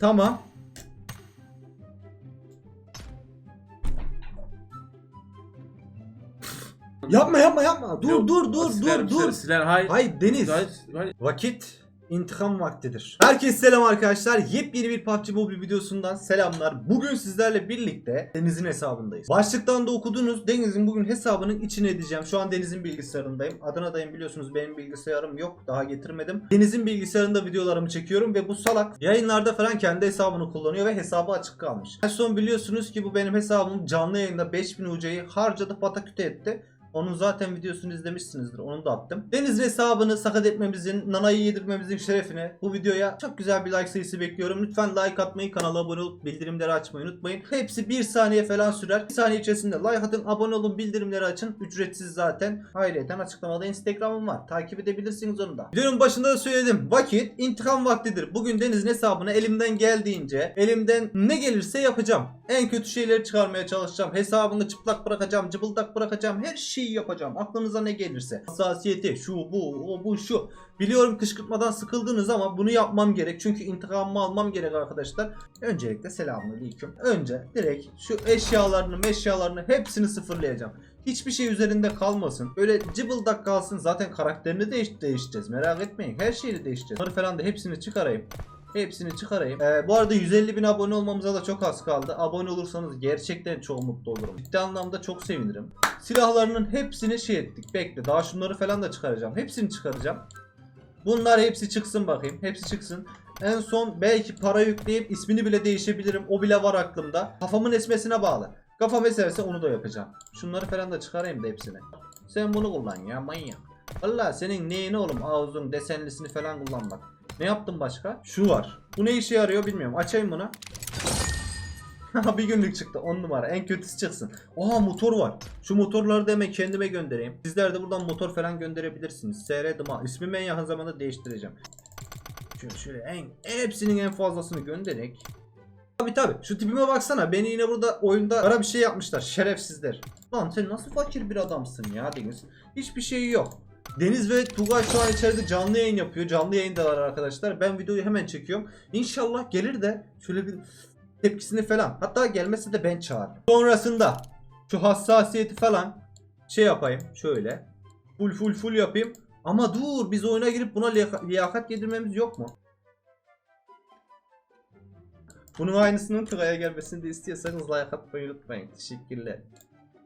Tamam. Yapma yapma yapma. Dur Yok, dur dur silerim, dur dur. silerim. Hayır. Hayır Deniz. Hayır. hayır. Vakit intikam vaktidir. Herkese selam arkadaşlar. Yepyeni bir PUBG Mobile videosundan selamlar. Bugün sizlerle birlikte Deniz'in hesabındayız. Başlıktan da okudunuz. Deniz'in bugün hesabının içine edeceğim. Şu an Deniz'in bilgisayarındayım. Adana'dayım biliyorsunuz benim bilgisayarım yok. Daha getirmedim. Deniz'in bilgisayarında videolarımı çekiyorum ve bu salak yayınlarda falan kendi hesabını kullanıyor ve hesabı açık kalmış. En son biliyorsunuz ki bu benim hesabım canlı yayında 5000 UC'yi harcadı pataküte etti. Onun zaten videosunu izlemişsinizdir. Onu da attım. Deniz'in hesabını sakat etmemizin, nanayı yedirmemizin şerefine bu videoya çok güzel bir like sayısı bekliyorum. Lütfen like atmayı, kanala abone olup bildirimleri açmayı unutmayın. Hepsi bir saniye falan sürer. Bir saniye içerisinde like atın, abone olun, bildirimleri açın. Ücretsiz zaten. Ayrıca açıklamada Instagram'ım var. Takip edebilirsiniz onu da. Videonun başında da söyledim. Vakit intikam vaktidir. Bugün Deniz'in hesabını elimden geldiğince, elimden ne gelirse yapacağım. En kötü şeyleri çıkarmaya çalışacağım. Hesabını çıplak bırakacağım, cıbıldak bırakacağım. Her şeyi yapacağım. Aklınıza ne gelirse. Hassasiyeti, şu bu, o bu şu. Biliyorum kışkırtmadan sıkıldınız ama bunu yapmam gerek. Çünkü intikamımı almam gerek arkadaşlar. Öncelikle selamünaleyküm. Önce direkt şu eşyalarını, meşyalarını hepsini sıfırlayacağım. Hiçbir şey üzerinde kalmasın. Öyle cıbıldak kalsın. Zaten karakterini değiş değiştireceğiz. Merak etmeyin. Her şeyi değiştireceğiz. Bunları falan da hepsini çıkarayım. Hepsini çıkarayım. Ee, bu arada 150 bin abone olmamıza da çok az kaldı. Abone olursanız gerçekten çok mutlu olurum. Ciddi anlamda çok sevinirim. Silahlarının hepsini şey ettik. Bekle. Daha şunları falan da çıkaracağım. Hepsini çıkaracağım. Bunlar hepsi çıksın bakayım. Hepsi çıksın. En son belki para yükleyip ismini bile değişebilirim. O bile var aklımda. Kafamın esmesine bağlı. Kafam eserse onu da yapacağım. Şunları falan da çıkarayım da hepsini. Sen bunu kullan ya manyak. Valla senin neyini oğlum ağzın desenlisini falan kullanmak. Ne yaptın başka? Şu var. Bu ne işe yarıyor bilmiyorum. Açayım bunu. bir günlük çıktı 10 numara en kötüsü çıksın. Oha motor var. Şu motorları da kendime göndereyim. Sizler de buradan motor falan gönderebilirsiniz. SR Dima. İsmimi en yakın zamanda değiştireceğim. Şöyle, şöyle en hepsinin en fazlasını göndererek. Tabi tabi şu tipime baksana beni yine burada oyunda ara bir şey yapmışlar şerefsizler. Lan sen nasıl fakir bir adamsın ya Deniz. Hiçbir şey yok. Deniz ve Tugay şu an içeride canlı yayın yapıyor. Canlı yayındalar arkadaşlar. Ben videoyu hemen çekiyorum. İnşallah gelir de şöyle bir tepkisini falan. Hatta gelmese de ben çağırırım. Sonrasında şu hassasiyeti falan şey yapayım. Şöyle. Full full full yapayım. Ama dur biz oyuna girip buna liyaka- liyakat yedirmemiz yok mu? Bunun aynısının Tugay'a gelmesini de istiyorsanız like atmayı unutmayın. Teşekkürler.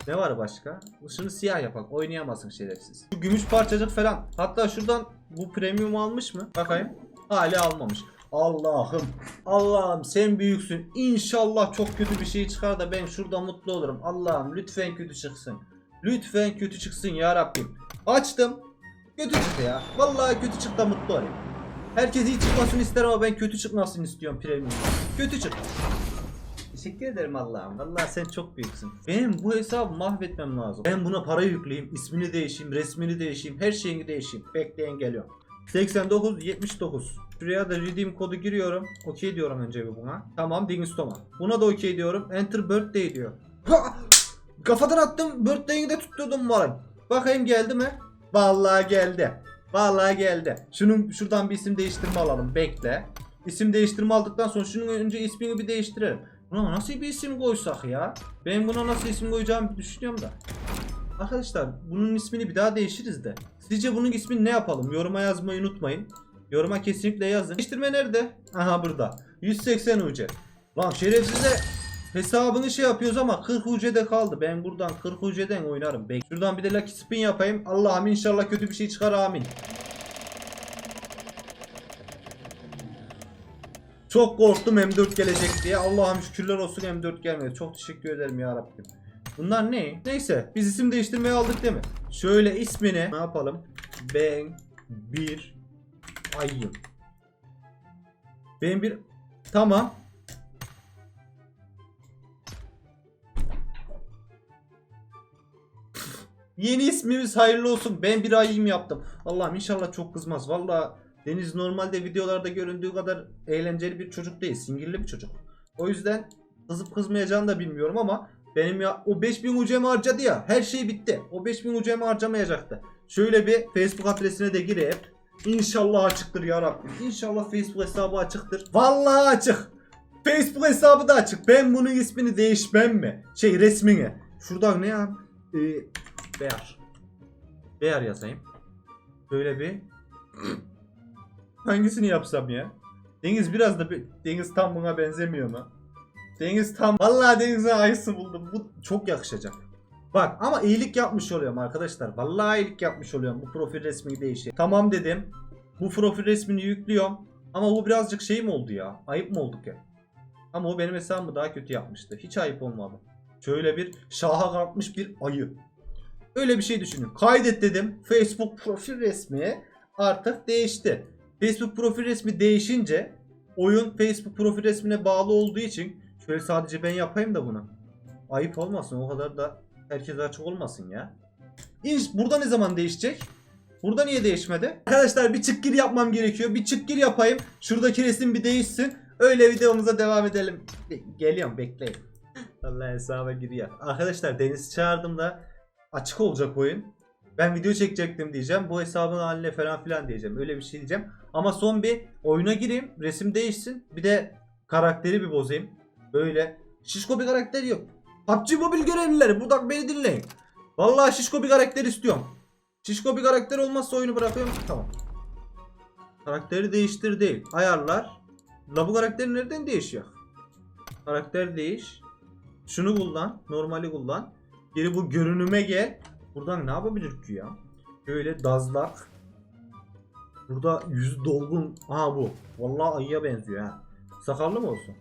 Ne var başka? Şunu siyah yapalım. Oynayamazsın şerefsiz. Şu gümüş parçacık falan. Hatta şuradan bu premium almış mı? Bakayım. Hala almamış. Allah'ım. Allah'ım sen büyüksün. İnşallah çok kötü bir şey çıkar da ben şurada mutlu olurum. Allah'ım lütfen kötü çıksın. Lütfen kötü çıksın ya Rabbim. Açtım. Kötü çıktı ya. Vallahi kötü çıktı mutlu olayım. Herkes iyi çıkmasını ister ama ben kötü çıkmasını istiyorum premium. Kötü çıktı. Teşekkür ederim Allah'ım. Vallahi sen çok büyüksün. Benim bu hesabı mahvetmem lazım. Ben buna para yükleyeyim, ismini değişeyim, resmini değişeyim, her şeyini değişeyim. Bekleyin geliyorum. 89 79. Şuraya da redeem kodu giriyorum. Okey diyorum önce bir buna. Tamam Dingstoma. Buna da okey diyorum. Enter birthday diyor. Ha! Kafadan attım. Birthday'ini de tutuyordum varım. Bakayım geldi mi? Vallahi geldi. Vallahi geldi. Şunun şuradan bir isim değiştirme alalım. Bekle. İsim değiştirme aldıktan sonra şunun önce ismini bir değiştirelim. Buna nasıl bir isim koysak ya? Ben buna nasıl isim koyacağımı düşünüyorum da. Arkadaşlar bunun ismini bir daha değişiriz de. Sizce bunun ismini ne yapalım? Yoruma yazmayı unutmayın. Yoruma kesinlikle yazın. Değiştirme nerede? Aha burada. 180 UC. Lan şerefsize hesabını şey yapıyoruz ama 40 UC'de kaldı. Ben buradan 40 UC'den oynarım. Bek. Şuradan bir de lucky spin yapayım. Allah'ım inşallah kötü bir şey çıkar amin. Çok korktum M4 gelecek diye. Allah'ım şükürler olsun M4 gelmedi. Çok teşekkür ederim ya Rabbim. Bunlar ne? Neyse biz isim değiştirmeye aldık değil mi? Şöyle ismini ne yapalım? Ben bir ayım. Ben bir tamam. Yeni ismimiz hayırlı olsun. Ben bir ayım yaptım. Allah'ım inşallah çok kızmaz. Vallahi Deniz normalde videolarda göründüğü kadar eğlenceli bir çocuk değil. Singirli bir çocuk. O yüzden kızıp kızmayacağını da bilmiyorum ama benim ya o 5000 UC'mi harcadı ya her şey bitti. O 5000 UC'mi harcamayacaktı. Şöyle bir Facebook adresine de girip İnşallah açıktır ya Rabbim. İnşallah Facebook hesabı açıktır. Vallahi açık. Facebook hesabı da açık. Ben bunun ismini değişmem mi? Şey resmini. Şuradan ne ya? Ee, Beyar. Beyar yazayım. Böyle bir Hangisini yapsam ya? Deniz biraz da. Deniz tam buna benzemiyor mu? Deniz tam... Vallahi Deniz'e ayısı buldum. Bu çok yakışacak. Bak ama iyilik yapmış oluyorum arkadaşlar. Vallahi iyilik yapmış oluyorum. Bu profil resmi değişiyor. Tamam dedim. Bu profil resmini yüklüyorum. Ama bu birazcık şey mi oldu ya? Ayıp mı olduk ya? Ama o benim hesabımı daha kötü yapmıştı. Hiç ayıp olmadı. Şöyle bir şaha kalkmış bir ayı. Öyle bir şey düşünün. Kaydet dedim. Facebook profil resmi artık değişti. Facebook profil resmi değişince oyun Facebook profil resmine bağlı olduğu için şöyle sadece ben yapayım da bunu. Ayıp olmasın o kadar da herkes açık olmasın ya. İnş burada ne zaman değişecek? Burada niye değişmedi? Arkadaşlar bir çık gir yapmam gerekiyor. Bir çık gir yapayım. Şuradaki resim bir değişsin. Öyle videomuza devam edelim. Geliyorum bekleyin. Allah hesaba giriyor. Arkadaşlar Deniz çağırdım da açık olacak oyun. Ben video çekecektim diyeceğim. Bu hesabın haline falan filan diyeceğim. Öyle bir şey diyeceğim. Ama son bir oyuna gireyim. Resim değişsin. Bir de karakteri bir bozayım. Böyle şişko bir karakter yok. PUBG Mobile görevlileri buradan beni dinleyin. Vallahi şişko bir karakter istiyorum. Şişko bir karakter olmazsa oyunu bırakıyorum. Tamam. Karakteri değiştir değil. Ayarlar. La bu karakter nereden değişiyor? Karakter değiş. Şunu kullan. Normali kullan. Geri bu görünüme gel. Buradan ne yapabilir ki ya? Böyle dazlak. Burada yüz dolgun. Aha bu. Vallahi ayıya benziyor ha. Sakallı mı olsun?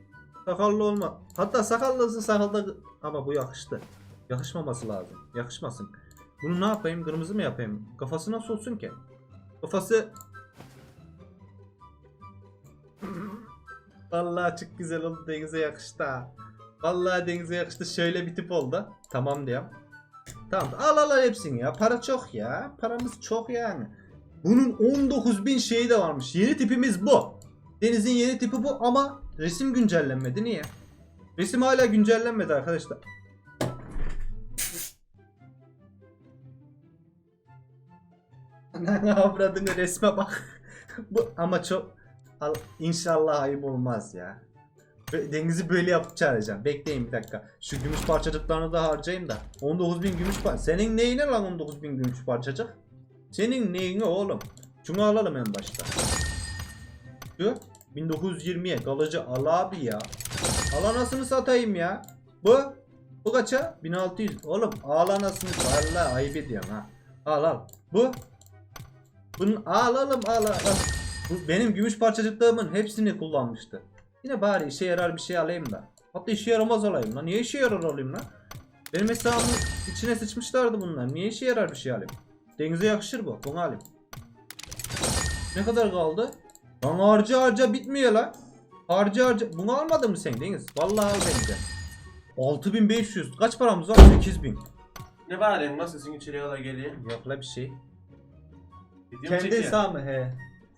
Sakallı olma. Hatta sakallısı sakallı ama bu yakıştı. Yakışmaması lazım. Yakışmasın. Bunu ne yapayım? Kırmızı mı yapayım? Kafası nasıl olsun ki? Kafası Vallahi çok güzel oldu. Denize yakıştı. Vallahi denize yakıştı. Şöyle bir tip oldu. Tamam diyorum. Tamam al al al hepsini ya. Para çok ya. Paramız çok yani. Bunun 19.000 şeyi de varmış. Yeni tipimiz bu. Deniz'in yeni tipi bu ama resim güncellenmedi. Niye? Resim hala güncellenmedi arkadaşlar. Avradını resme bak. bu ama çok Al, inşallah ayıp olmaz ya. Deniz'i böyle yapıp çağıracağım. Bekleyin bir dakika. Şu gümüş parçacıklarını da harcayayım da. 19.000 gümüş parça. Senin neyine lan 19.000 gümüş parçacık? Senin neyine oğlum? Şunu alalım en başta. Şu 1920'ye kalıcı al abi ya. Al anasını satayım ya. Bu bu kaça? 1600. Oğlum al anasını vallahi ayıp ediyorum ha. Al al. Bu bunun al oğlum al al. al. Bu benim gümüş parçacıklarımın hepsini kullanmıştı. Yine bari işe yarar bir şey alayım da. Hatta işe yaramaz olayım lan. Niye işe yarar olayım lan? Benim hesabımın içine sıçmışlardı bunlar. Niye işe yarar bir şey alayım? Denize yakışır bu. Bunu alayım. Ne kadar kaldı? Lan harca harca bitmiyor lan. Harca harca. Bunu almadın mı sen Deniz? Vallahi al bence. 6500. Kaç paramız var? 8000. Ne var elim nasıl sesin içeriye kadar geliyor? Yok la bir şey. Video mu Kendi çekiyor? hesabı he.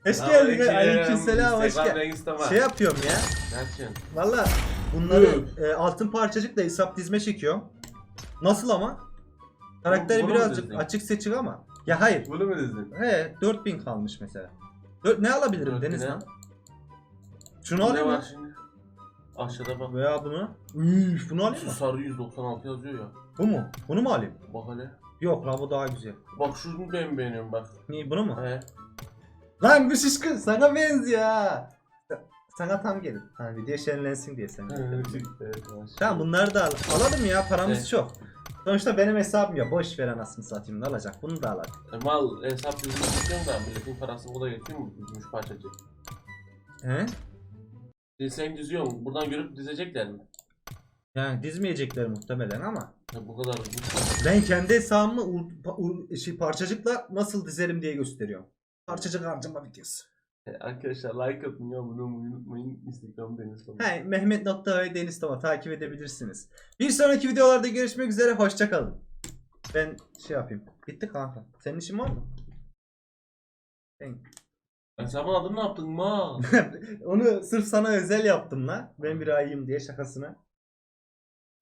Hoş Selamünaleyküm. geldin. Aleykümselam. Hoş Instagram geldin. Şey yapıyorum ya. Ne yapacaksın? Valla bunları e, altın parçacıkla hesap dizme çekiyorum. Nasıl ama? Karakteri Bunu mu birazcık dizdin? açık seçik ama. Ya hayır. Bunu mu dizdin? He 4000 kalmış mesela. Dört, ne alabilirim 4000 Deniz lan? Şunu alayım mı? şimdi? Aşağıda bak. Veya bunu. Üf, bunu alayım Şu mı? sarı 196 yazıyor ya. Bu mu? Bunu mu alayım? Bak hele. Yok lan bu daha güzel. Bak şunu ben beğeniyorum bak. Niye bunu mu? He. Lan bu şişkin sana benziyor ha. Sana tam gelir. Ha video şenlensin diye sen. Tamam bunları da al. Alalım ya paramız Evet. çok. Sonuçta benim hesabım ya boş ver anasını satayım ne alacak bunu da alalım. E, Mal hesap dizimi istiyorum da milletin parasını bu da getiriyor mu? Gümüş parçacık. He? E, sen diziyorsun. Buradan görüp dizecekler mi? Yani dizmeyecekler muhtemelen ama Ya bu kadar. ben kendi hesabımı pa- ur- şey, parçacıkla nasıl dizerim diye gösteriyorum. Parçacık harcama videosu. Arkadaşlar like atın ya abone olmayı unutmayın. Instagram deniz tamam. He, Mehmet Nokta Deniz Toma takip edebilirsiniz. Bir sonraki videolarda görüşmek üzere hoşçakalın. Ben şey yapayım. Bitti kanka. Senin işin var mı? Ben- Hesabın adını ne yaptın ma? Onu sırf sana özel yaptım la. Ben bir ayıyım diye şakasına.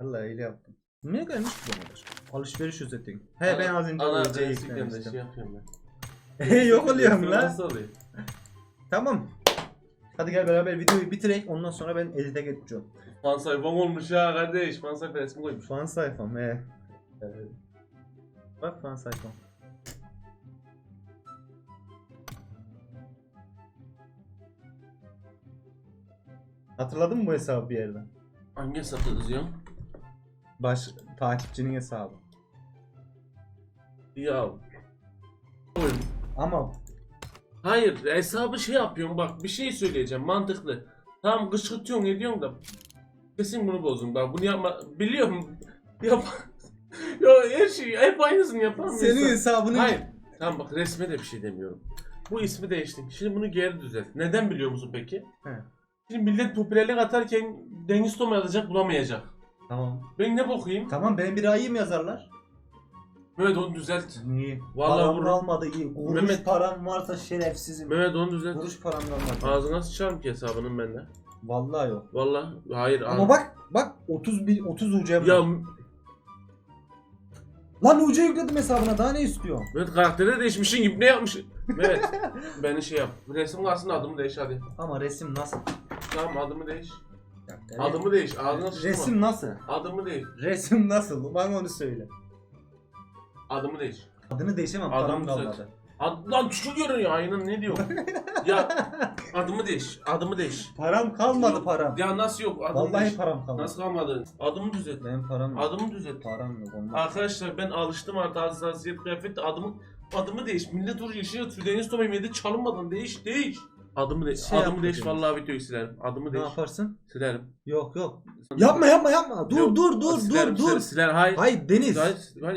Vallahi öyle yaptım. Ne gelmiş bu kadar? Alışveriş özetin. He ben az önce Ana OC'ye Instagram'da yüklemiştim. şey yapıyorum ben. Yok oluyorum lan. Nasıl oluyor? Tamam. Hadi gel beraber videoyu bitirek ondan sonra ben edite geçeceğim. Fan sayfam olmuş ya kardeş. Fan sayfa resmi koymuş. Fan sayfam he. Bak fan sayfam. Hatırladın mı bu hesabı bir yerden? Hangi hesapta yazıyorsun? Baş takipçinin hesabı. Ya. Oğlum, Ama Hayır hesabı şey yapıyorum bak bir şey söyleyeceğim mantıklı. Tamam kışkırtıyorsun ediyorsun da kesin bunu bozdum bak bunu yapma biliyorum yap ya her şeyi hep aynısını yapar mısın? senin hesabını Hayır tamam bak resme de bir şey demiyorum. Bu ismi değiştin. Şimdi bunu geri düzelt. Neden biliyor musun peki? He. Şimdi millet popülerlik atarken Deniz Toma yazacak bulamayacak. Tamam. Ben ne bakayım? Tamam benim bir ayım yazarlar. Mehmet onu düzelt. Niye? Vallahi param vururum. kalmadı iyi. Kuruş Mehmet- param varsa şerefsizim. Mehmet onu düzelt. Kuruş param kalmadı. Ağzına sıçarım ki hesabının bende. Vallahi yok. Vallahi hayır. Ama ağzına- bak bak 31 30 UC Ya Lan UC yükledim hesabına daha ne istiyor? Mehmet karakteri değişmişsin gibi ne yapmışsın? Mehmet beni şey yap. Resim kalsın adımı değiş hadi. Ama resim nasıl? Tamam adımı değiş. Adımı değiş. Ağzına sıçma. resim nasıl? Adımı değiş. Resim nasıl? Bana onu söyle. Adımı değiş. Adını değişemem param düzelt. kalmadı. Ad, lan çıkıyor ya aynen ne diyor? ya adımı değiş. Adımı değiş. Param kalmadı param. Ya nasıl yok? Adımı Vallahi değiş. param kalmadı. Nasıl kalmadı? Adımı düzelt. Benim param yok. Adımı düzelt. Param yok olmaz. Arkadaşlar ben alıştım artık hassasiyet kıyafetle adımı adımı değiş. Millet dur yaşıyor. Deniz Tomay Medi çalınmadan değiş değiş. Adımı değiş. Şey adımı değiş Deniz. vallahi videoyu silerim. Adımı Ne değiş. yaparsın? Silerim. Yok yok. Yapma yapma yapma. Dur Yok, dur dur silerim, dur dur. silerim, Siler hayır. Hayır Deniz. Hayır, hayır.